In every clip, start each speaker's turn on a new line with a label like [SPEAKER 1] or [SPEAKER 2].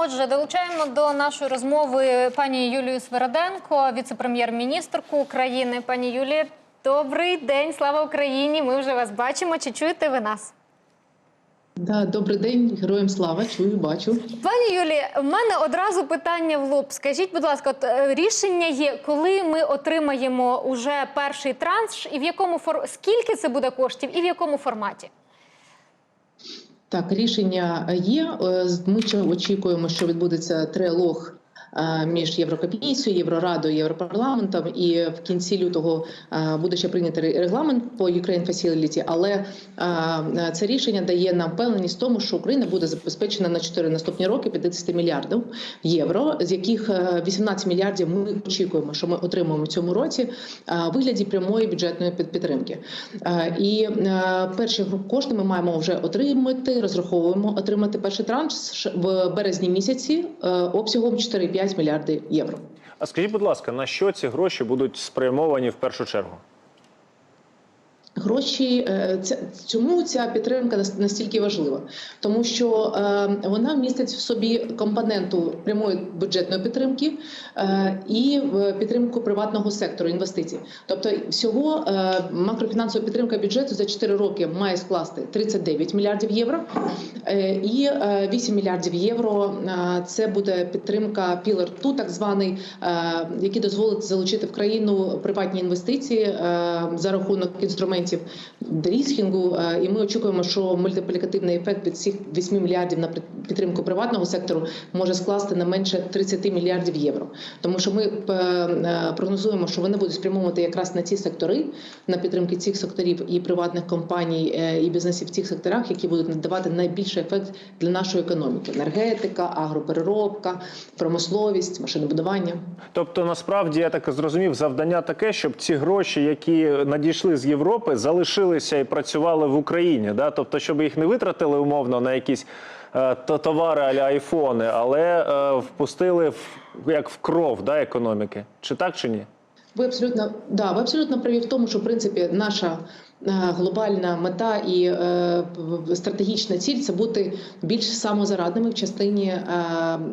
[SPEAKER 1] Отже, долучаємо до нашої розмови пані Юлію Свероденко, віце-прем'єр-міністрку України. Пані Юлія, добрий день, слава Україні! Ми вже вас бачимо. Чи чуєте ви нас?
[SPEAKER 2] Да, добрий день, героям слава. Чую, бачу.
[SPEAKER 1] Пані Юлі, в мене одразу питання в лоб. Скажіть, будь ласка, от, е, рішення є, коли ми отримаємо уже перший транш, і в якому фор... скільки це буде коштів, і в якому форматі?
[SPEAKER 2] Так, рішення є. Е, Ми очікуємо, що відбудеться трилог між Єврокомісією, Єврорадою, Європарламентом, і в кінці лютого е, буде ще прийнятий регламент по Ukraine Facility, але е, це рішення дає нам впевненість в тому, що Україна буде забезпечена на 4 наступні роки 50 мільярдів євро, з яких е, 18 мільярдів ми очікуємо, що ми отримаємо в цьому році е, в вигляді прямої бюджетної під- підтримки. Е, І е, перші кошти ми маємо вже отримати, розраховуємо отримати перший транш. В березні місяці е, обсягом 4,5 мільярди євро.
[SPEAKER 3] А скажіть, будь ласка, на що ці гроші будуть спрямовані в першу чергу?
[SPEAKER 2] Гроші е, чому ця підтримка настільки важлива? Тому що е, вона містить в собі компоненту прямої бюджетної підтримки е, і підтримку приватного сектору інвестицій. Тобто, всього макрофінансова підтримка бюджету за 4 роки має скласти 39 мільярдів євро, і е, 8 мільярдів євро це буде підтримка Pillar 2, так званий, який дозволить залучити в країну приватні інвестиції за рахунок інструментів деріскінгу. Е, І ми очікуємо, що мультиплікативний ефект від цих 8 мільярдів на підтримку приватного сектору може скласти не менше 30 мільярдів євро. Тому що ми е, прогнозуємо, що вони будуть спрямовувати якраз на ці сектори, на підтримки цих секторів і приватних компаній е, і бізнесів в цих секторах, які будуть надавати найбільший ефект для нашої економіки: енергетика, агропереробка, промисловість, машинобудування.
[SPEAKER 3] Тобто, насправді я так зрозумів, завдання таке, щоб ці гроші, які надійшли з Європи, залишилися і працювали в Україні. Да? Тобто, щоб їх не витратили умовно на якісь е, товари аля айфони, але е, впустили в як в кров да, економіки. Чи так чи ні?
[SPEAKER 2] Ви абсолютно да, ви абсолютно праві в тому, що в принципі наша глобальна мета і е, стратегічна ціль це бути більш самозарадними в частині е,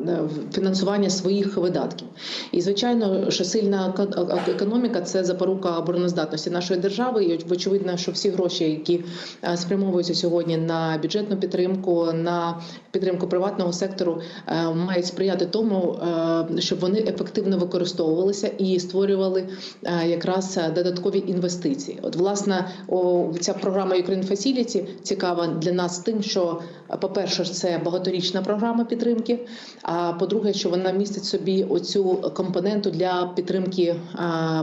[SPEAKER 2] е, фінансування своїх видатків. І звичайно, що сильна еко- е- економіка це запорука обороноздатності нашої держави. І очевидно, що всі гроші, які е, спрямовуються сьогодні на бюджетну підтримку, на підтримку приватного сектору, е, мають сприяти тому, е, щоб вони ефективно використовувалися і створювали е, якраз е, додаткові інвестиції. От власне ця програма Ukraine Facility цікава для нас тим, що, е, по-перше, це багаторічна програма підтримки. А по-друге, що вона містить собі оцю компоненту для підтримки е,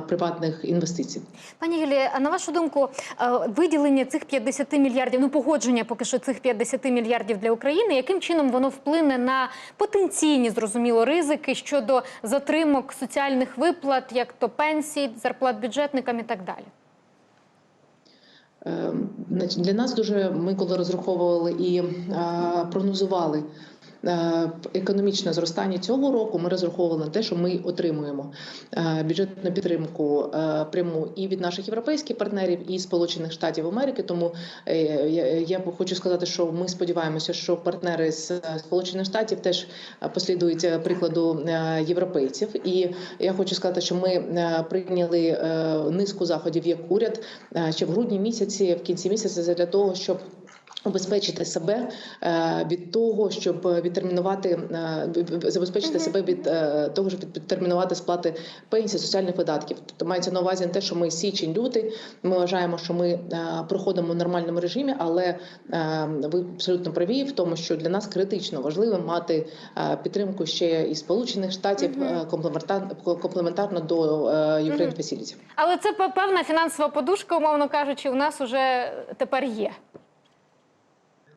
[SPEAKER 2] приватних інвестицій.
[SPEAKER 1] Пані Юлія, а на вашу думку, е, виділення цих 50 мільярдів, ну погодження поки що цих 50 мільярдів для України, яким чином воно вплине на потенційні зрозуміло ризики щодо затримок соціальних виплат, як то пенсій, зарплат бюджетникам і так далі?
[SPEAKER 2] Е, Для нас дуже ми, коли розраховували і е, прогнозували економічне зростання цього року, ми розраховували на те, що ми отримуємо е, бюджетну підтримку е, пряму і від наших європейських партнерів, і Сполучених Штатів Америки. Тому е, я, хочу сказати, що ми сподіваємося, що партнери з Сполучених Штатів теж е, послідують е, прикладу е, європейців. І я хочу сказати, що ми е, прийняли е, низку заходів як уряд е, ще в грудні місяці, в кінці місяця, для того, щоб Убезпечити себе е, від того, щоб відтермінувати е, забезпечити себе від е, того, щоб від- відтермінувати сплати пенсій, соціальних видатків. Тобто мається на увазі не те, що ми січень, лютий. Ми вважаємо, що ми проходимо в нормальному режимі, але ви абсолютно праві в тому, що для нас критично важливо мати підтримку ще і Сполучених Штатів комплементарно комплементарно до Ukraine Facility.
[SPEAKER 1] Але це пе- певна фінансова подушка, умовно кажучи, у нас уже тепер є.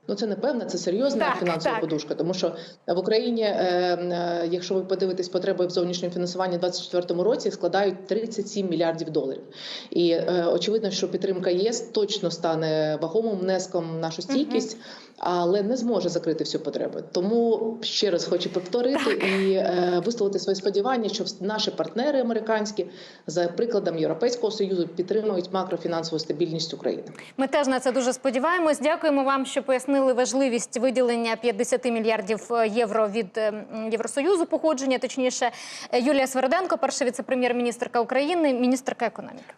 [SPEAKER 2] Ну це не певна, це серйозна
[SPEAKER 1] Так,
[SPEAKER 2] фінансова
[SPEAKER 1] так.
[SPEAKER 2] подушка, тому що в Україні, е, е, якщо ви подивитесь потреби в зовнішньому фінансуванні у 2024 році, складають 37 мільярдів доларів. І е, очевидно, що підтримка ЄС точно стане вагомим внеском в нашу стійкість. Але не зможе закрити всю потребу. Тому ще раз хочу повторити і е, висловити своє сподівання, що наші партнери американські за прикладом Європейського союзу підтримують макрофінансову стабільність України.
[SPEAKER 1] Ми теж на це дуже сподіваємось. Дякуємо вам, що пояснили важливість виділення 50 мільярдів е, євро від е, Євросоюзу походження. Точніше, Е, Юлія Сверденко, перша віце-прем'єр-міністрка України, міністерка економіки.